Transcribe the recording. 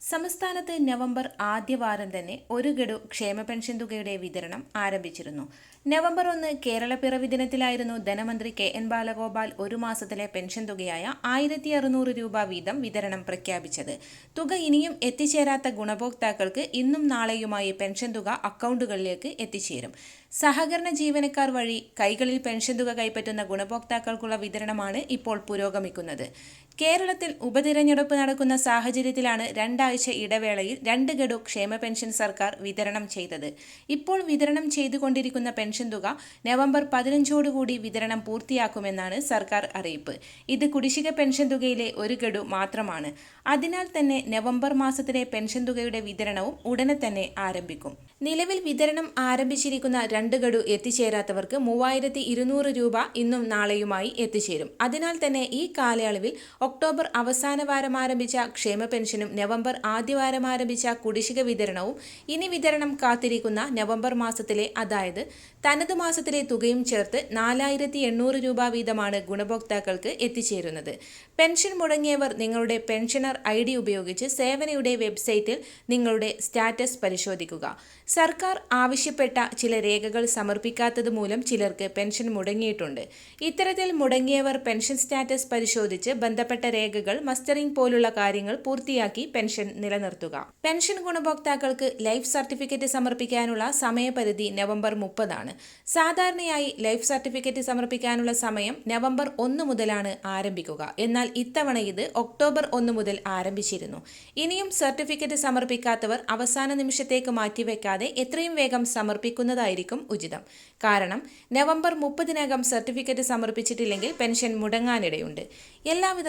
സംസ്ഥാനത്ത് നവംബർ ആദ്യവാരം തന്നെ ഒരു ഗഡു ക്ഷേമ പെൻഷൻ തുകയുടെ വിതരണം ആരംഭിച്ചിരുന്നു. നവംബർ ഒന്ന് കേരള പിറവി ദിനത്തിലായിരുന്നു ധനമന്ത്രി കെ എൻ ബാലഗോപാൽ ഒരു മാസത്തിലെ പെൻഷൻ തുകയായ ആയിരത്തി അറുന്നൂറ് രൂപ വീതം വിതരണം പ്രഖ്യാപിച്ചത്. തുക ഇനിയും എത്തിച്ചേരാത്ത ഗുണഭോക്താക്കൾക്ക് ഇന്നും നാളെയുമായി പെൻഷൻ തുക അക്കൗണ്ടുകളിലേക്ക് എത്തിച്ചേരും. സഹകരണ ജീവനക്കാർ വഴി കൈകളിൽ പെൻഷൻ തുക കൈപ്പറ്റുന്ന ഗുണഭോക്താക്കൾക്കുള്ള വിതരണമാണ് ഇപ്പോൾ പുരോഗമിക്കുന്നത്. കേരളത്തിൽ ഉപതിരഞ്ഞെടുപ്പ് നടക്കുന്ന സാഹചര്യത്തിലാണ് രണ്ടാഴ്ച ഇടവേളയിൽ രണ്ട് ഗഡു ക്ഷേമ പെൻഷൻ സർക്കാർ വിതരണം ചെയ്തത്. ഇപ്പോൾ വിതരണം ചെയ്തുകൊണ്ടിരിക്കുന്ന പെൻഷൻ തുക നവംബർ പതിനഞ്ചോടുകൂടി വിതരണം പൂർത്തിയാക്കുമെന്നാണ് സർക്കാർ അറിയിപ്പ്. ഇത് കുടിശ്ശിക പെൻഷൻ തുകയിലെ ഒരു ഗഡു മാത്രമാണ്. അതിനാൽ തന്നെ നവംബർ മാസത്തിലെ പെൻഷൻ തുകയുടെ വിതരണവും ഉടനെ തന്നെ ആരംഭിക്കും. നിലവിൽ വിതരണം ആരംഭിച്ചിരിക്കുന്ന രണ്ട് ഗഡു എത്തിച്ചേരാത്തവർക്ക് മൂവായിരത്തി രൂപ ഇന്നും നാളെയുമായി എത്തിച്ചേരും. അതിനാൽ തന്നെ ഈ കാലയളവിൽ ഒക്ടോബർ അവസാന വാരം ആരംഭിച്ച ക്ഷേമ പെൻഷനും നവംബർ ആദ്യവാരം ആരംഭിച്ച കുടിശ്ശിക വിതരണവും ഇനി വിതരണം കാത്തിരിക്കുന്ന നവംബർ മാസത്തിലെ അതായത് തനത് മാസത്തിലെ തുകയും ചേർത്ത് നാലായിരത്തി എണ്ണൂറ് രൂപ വീതമാണ് ഗുണഭോക്താക്കൾക്ക് എത്തിച്ചേരുന്നത്. പെൻഷൻ മുടങ്ങിയവർ നിങ്ങളുടെ പെൻഷനർ ഐ ഡി ഉപയോഗിച്ച് സേവനയുടെ വെബ്സൈറ്റിൽ നിങ്ങളുടെ സ്റ്റാറ്റസ് പരിശോധിക്കുക. സർക്കാർ ആവശ്യപ്പെട്ട ചില രേഖകൾ സമർപ്പിക്കാത്തത് മൂലം ചിലർക്ക് പെൻഷൻ മുടങ്ങിയിട്ടുണ്ട്. ഇത്തരത്തിൽ മുടങ്ങിയവർ പെൻഷൻ സ്റ്റാറ്റസ് പരിശോധിച്ച് ബന്ധപ്പെട്ട രേഖകൾ മസ്റ്ററിംഗ് പോലുള്ള കാര്യങ്ങൾ പൂർത്തിയാക്കി പെൻഷൻ നിലനിർത്തുക. പെൻഷൻ ഗുണഭോക്താക്കൾക്ക് ലൈഫ് സർട്ടിഫിക്കറ്റ് സമർപ്പിക്കാനുള്ള സമയപരിധി നവംബർ മുപ്പതാണ്. സാധാരണയായി ലൈഫ് സർട്ടിഫിക്കറ്റ് സമർപ്പിക്കാനുള്ള സമയം നവംബർ ഒന്ന് മുതലാണ് ആരംഭിക്കുക. എന്നാൽ ഇത്തവണ ഇത് ഒക്ടോബർ ഒന്ന് മുതൽ ആരംഭിച്ചിരുന്നു. ഇനിയും സർട്ടിഫിക്കറ്റ് സമർപ്പിക്കാത്തവർ അവസാന നിമിഷത്തേക്ക് മാറ്റിവെക്കാതെ എത്രയും വേഗം സമർപ്പിക്കുന്നതായിരിക്കും ഉചിതം. കാരണം നവംബർ മുപ്പതിനകം സർട്ടിഫിക്കറ്റ് സമർപ്പിച്ചിട്ടില്ലെങ്കിൽ പെൻഷൻ മുടങ്ങാനിടയുണ്ട്. എല്ലാവിധ